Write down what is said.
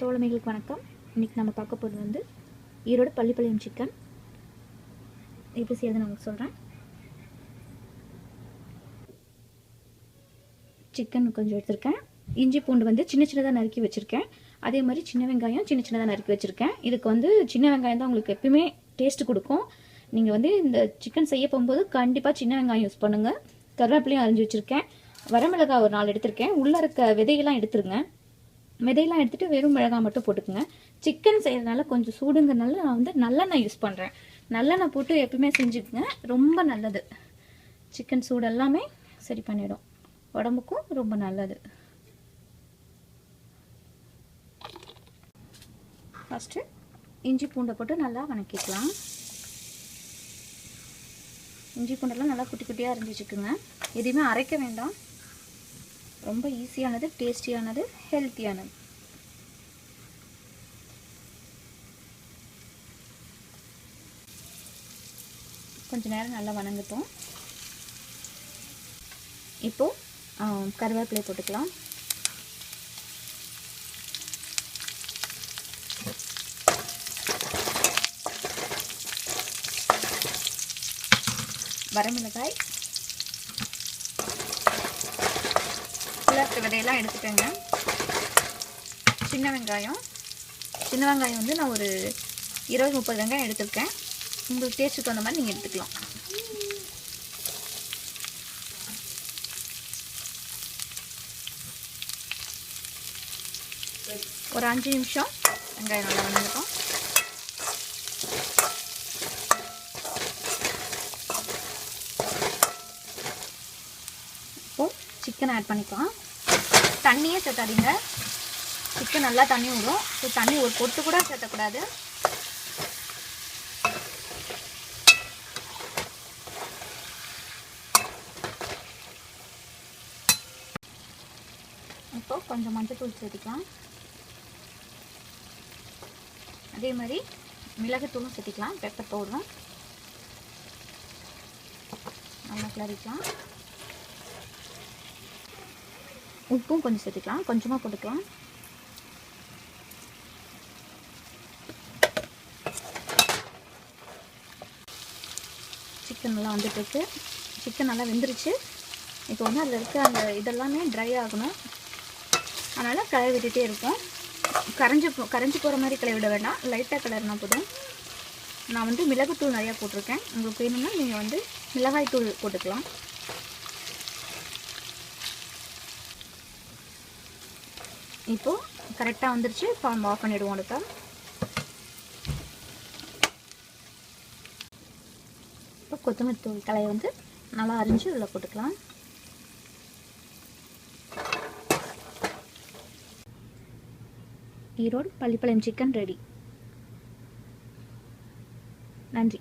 தோழமைகளுக்கு வணக்கம். இன்றைக்கி நம்ம பார்க்க போகிறது வந்து ஈரோடு பள்ளிப்பாளையம் சிக்கன். எப்படி செய்யறது நான் உங்களுக்கு சொல்கிறேன் சிக்கன் கொஞ்சம் எடுத்திருக்கேன். இஞ்சி பூண்டு வந்து சின்ன சின்னதாக நறுக்கி வச்சுருக்கேன். அதே மாதிரி சின்ன வெங்காயம் சின்ன சின்னதாக நறுக்கி வச்சுருக்கேன். இதுக்கு வந்து சின்ன வெங்காயம் தான் உங்களுக்கு எப்பயுமே டேஸ்ட் கொடுக்கும். நீங்கள் வந்து இந்த சிக்கன் செய்ய போகும்போது கண்டிப்பாக சின்ன வெங்காயம் யூஸ் பண்ணுங்கள் கருவேப்பிலையும் அரிஞ்சு வச்சுருக்கேன். வரமிளகாய் ஒரு நாள் எடுத்திருக்கேன். உள்ளே இருக்க விதையெல்லாம் எடுத்துருங்க. விதையெல்லாம் எடுத்துகிட்டு வெறும் மிளகாய் மட்டும் போட்டுக்கோங்க. சிக்கன் செய்கிறதுனால கொஞ்சம் சூடுங்கிறனால நான் வந்து நல்லெண்ணெய் யூஸ் பண்ணுறேன் நல்லெண்ணெய் போட்டு எப்பயுமே செஞ்சுக்குங்க. ரொம்ப நல்லது. சிக்கன் சூடு எல்லாமே சரி பண்ணிடும். உடம்புக்கும் ரொம்ப நல்லது. ஃபஸ்ட்டு இஞ்சி பூண்டை போட்டு நல்லா வணக்கிக்கலாம். இஞ்சி பூண்டெல்லாம் நல்லா குட்டி குட்டியாக அரிஞ்சு வச்சுக்கோங்க எதையுமே அரைக்க வேண்டாம். ரொம்ப ஈஸியானது டேஸ்டியானது ஹெல்த்தியானது. கொஞ்ச நேரம் நல்லா வணங்கட்டும். இப்போது கருவேப்பிலை போட்டுக்கலாம். வரமிளகாய் புள்ளத்து விதையெல்லாம் எடுத்துக்கோங்க சின்ன வெங்காயம். சின்ன வெங்காயம் வந்து நான் ஒரு இருபது முப்பது வெங்காயம் எடுத்திருக்கேன். உங்களுக்கு டேஸ்ட்டுக்கு தகுந்த மாதிரி நீங்கள் எடுத்துக்கலாம். ஒரு அஞ்சு நிமிஷம் வெங்காயம் நல்லா வந்துருக்கும் இப்போது சிக்கன் ஆட் பண்ணிக்கலாம். தண்ணியே சேர்த்தாதீங்க சிக்கன் நல்லா தண்ணி விடும் ஸோ தண்ணி ஒரு பொட்டு கூட சேர்த்தக்கூடாது இப்போ கொஞ்சம் மஞ்சத்தூள் சேர்த்திக்கலாம். அதே மாதிரி மிளகுத்தூளும் சேர்த்திக்கலாம். பெப்பர் நல்லா கிளறிக்கலாம். உப்பும் கொஞ்சம் சேர்த்துக்கலாம். கொஞ்சமாக போட்டுக்கலாம். சிக்கன் நல்லா வந்துட்டுருக்கு. சிக்கன் நல்லா வெந்துருச்சு. இப்போ வந்து அதில் இருக்க அந்த இதெல்லாமே ட்ரை ஆகணும். அதனால் கிளறி விட்டுகிட்டே இருப்போம் கரைஞ்சி போ கரைஞ்சி போகிற மாதிரி கிளறி விட வேண்டாம். லைட்டாக கலர்னா போதும். நான் வந்து மிளகுத்தூள் நிறையா போட்டிருக்கேன். உங்களுக்கு வேணும்னா நீங்கள் வந்து மிளகாய் தூள் போட்டுக்கலாம். இப்போது கரெக்டாக வந்துருச்சு. இப்போ நம்ம ஆஃப் பண்ணிவிடுவோம் அடுத்த. இப்போ கொத்தமல்லி தூள் தலையை வந்து நல்லா அரிஞ்சு உள்ளே போட்டுக்கலாம். ஈரோடு பள்ளிப்பாளையம் சிக்கன் ரெடி நன்றி.